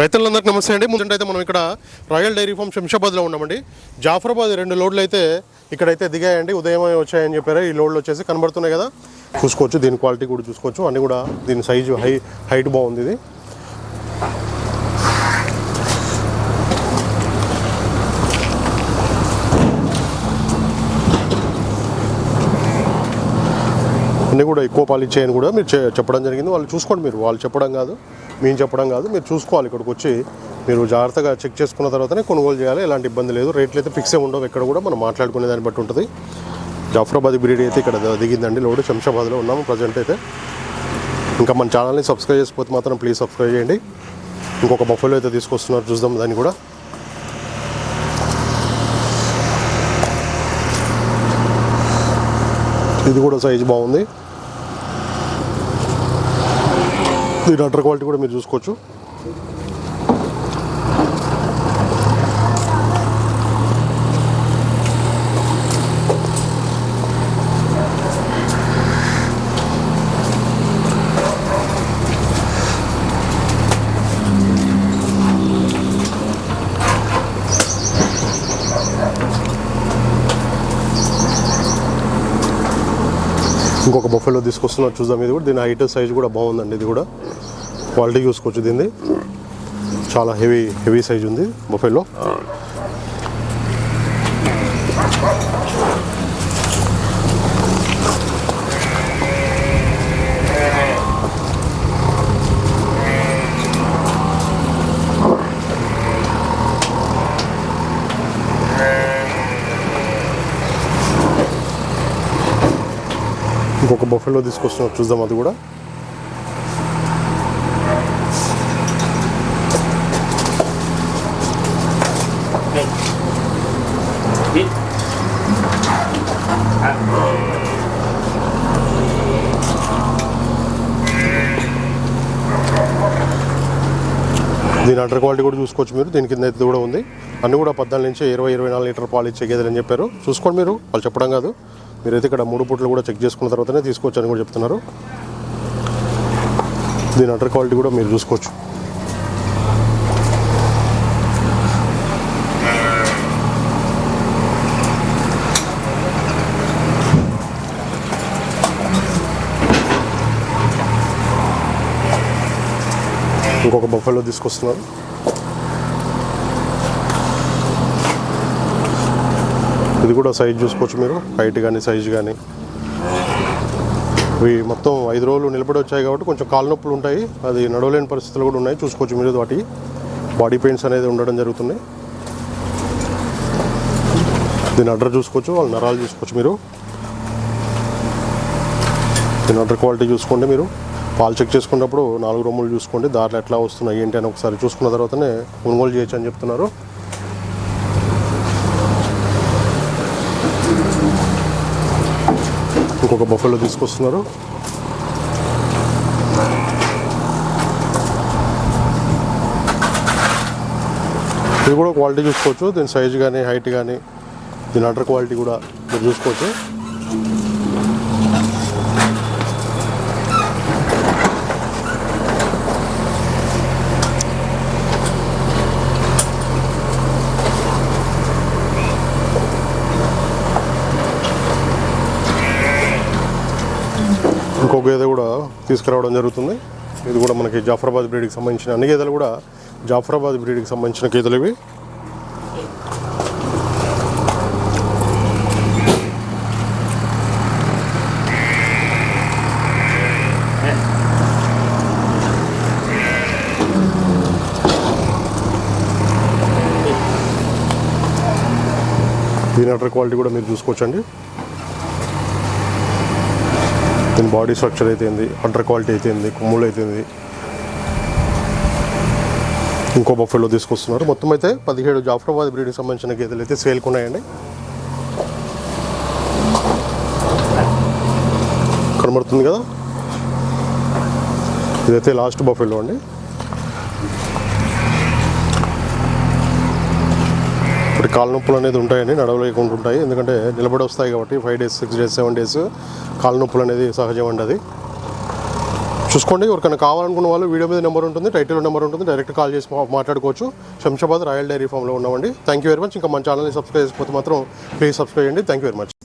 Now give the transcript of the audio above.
రైతులందరికీ నమస్తే అండి. ముందు అయితే మనం ఇక్కడ రాయల్ డైరీ ఫామ్ శంషాబాద్లో ఉన్నామండి. జాఫరాబాద్ రెండు లోడ్లు అయితే ఇక్కడైతే దిగాయండి. ఉదయం వచ్చాయని చెప్పారు. ఈ లోడ్లు వచ్చేసి కనబడుతున్నాయి కదా. చూసుకోవచ్చు. దీని క్వాలిటీ కూడా చూసుకోవచ్చు. అన్నీ కూడా దీని సైజు హై హైట్ బాగుంది ఇది. అన్నీ కూడా ఎక్కువ పాలు ఇచ్చాయని కూడా మీరు చెప్పడం జరిగింది. వాళ్ళు చూసుకోండి మీరు. వాళ్ళు చెప్పడం కాదు. మేము చెప్పడం కాదు మీరు చూసుకోవాలి ఇక్కడికి వచ్చి మీరు జాగ్రత్తగా చెక్ చేసుకున్న తర్వాతనే కొనుగోలు చేయాలి ఎలాంటి ఇబ్బంది లేదు. రేట్లు అయితే ఫిక్స్ ఏ ఉండవు ఎక్కడ కూడా మనం మాట్లాడుకునే దాన్ని బట్టి ఉంటుంది. జాఫరాబాద్ బ్రీడ్ అయితే ఇక్కడ దిగిందండి లోడ్ శంషాబాద్లో ఉన్నాము ప్రజెంట్ అయితే. ఇంకా మన ఛానల్ని సబ్స్క్రైబ్ చేసిపోతే మాత్రం ప్లీజ్ సబ్స్క్రైబ్ చేయండి. ఇంకొక బఫెలో అయితే తీసుకొస్తున్నారు చూద్దాం దాన్ని కూడా. ఇది కూడా సైజ్ బాగుంది. దీని అండర్ క్వాలిటీ కూడా మీరు చూసుకోవచ్చు. ఇంకొక బఫెలో తీసుకొస్తున్నారు చూద్దాం. ఇది కూడా దీని హైట్ సైజ్ కూడా బాగుందండి ఇది కూడా. క్వాలిటీ చూసుకోవచ్చు దీన్ని. చాలా హెవీ హెవీ సైజ్ ఉంది బఫెలో. ఇంకొక బఫెలో తీసుకొస్తున్నారు చూద్దాం అది కూడా. దీని అండర్ క్వాలిటీ కూడా చూసుకోవచ్చు మీరు. దీని కింద అయితే కూడా ఉంది. అన్ని కూడా పద్నాలుగు నుంచి ఇరవై ఇరవై నాలుగు లీటర్ పాలు ఇచ్చే గేదెలు అని చెప్పారు. చూసుకోండి మీరు. వాళ్ళు చెప్పడం కాదు. మీరైతే ఇక్కడ మూడు పూట్లు కూడా చెక్ చేసుకున్న తర్వాతనే తీసుకోవచ్చు అని కూడా చెప్తున్నారు. దీని అండర్ క్వాలిటీ కూడా మీరు చూసుకోవచ్చు. ఇంకొక బఫెలో తీసుకొస్తున్నారు. ఇది కూడా సైజ్ చూసుకోవచ్చు మీరు. హైట్ కానీ సైజ్ కానీ ఇవి మొత్తం ఐదు రోజులు నిలబడి వచ్చాయి కాబట్టి కొంచెం కాలు నొప్పులు ఉంటాయి. అది నడవలేని పరిస్థితులు కూడా ఉన్నాయి. చూసుకోవచ్చు మీరు వాటి బాడీ పెయిన్స్ అనేది ఉండడం జరుగుతుంది. దీని అడ్డర్ చూసుకోవచ్చు. వాళ్ళ నరాలు చూసుకోవచ్చు మీరు. దీని అడ్ర క్వాలిటీ చూసుకోండి మీరు. పాలు చెక్ చేసుకున్నప్పుడు నాలుగు రొమ్ములు చూసుకోండి. దారిలో ఎట్లా వస్తున్నాయి ఏంటి అని ఒకసారి చూసుకున్న తర్వాతనే కొనుగోలు చేయొచ్చు అని చెప్తున్నారు. ఇంకొక బఫెలో తీసుకొస్తున్నారు? ఇది కూడా క్వాలిటీ చూసుకోవచ్చు. దీని సైజ్ కానీ హైట్ కానీ దీని అండర్ క్వాలిటీ కూడా మీరు చూసుకోవచ్చు. ఇంకో గేదె కూడా తీసుకురావడం జరుగుతుంది. ఇది కూడా మనకి జాఫరాబాద్ బ్రీడ్కి సంబంధించిన అన్ని గేదెలు కూడా జాఫరాబాద్ బ్రీడ్కి సంబంధించిన గేదెలు ఇవి. దీని అటర్ క్వాలిటీ కూడా మీరు చూసుకోవచ్చండి. దీని బాడీ స్ట్రక్చర్ అయితేంది అండర్ క్వాలిటీ అయితేంది కొమ్ములు అయితేంది ఇంకో బఫెలో తీసుకొస్తున్నారు. మొత్తం అయితే పదిహేడు జాఫరాబాద్ బ్రీడ్కి సంబంధించిన గేదెలు అయితే సేల్కి ఉన్నాయండి. కనబడుతుంది కదా? ఇదైతే లాస్ట్ బఫెలో అండి. కాళ్ళ నొప్పులు అనేది ఉంటాయండి నడవలేకుండా ఉంటాయి ఎందుకంటే నిలబడి వస్తాయి కాబట్టి five days six days seven days కాళ్ళ నొప్పులు అనేది సహజం అండి అది. చూసుకోండి ఎవరికైనా కావాలనుకున్న వాళ్ళు వీడియో మీద నెంబర్ ఉంటుంది టైటిల్ నెంబర్ ఉంటుంది డైరెక్ట్ కాల్ చేసి మాట్లాడుకోవచ్చు. శంషాబాద్ రాయల్ డైరీ ఫామ్లో ఉన్నామండి థ్యాంక్ యూ వెరీ మచ్ ఇంకా మన ఛానల్ని సబ్స్క్రైబ్ చేసుకోకపోతే మాత్రం ప్లీజ్ సబ్స్క్రైబ్ చేయండి. Thank you very much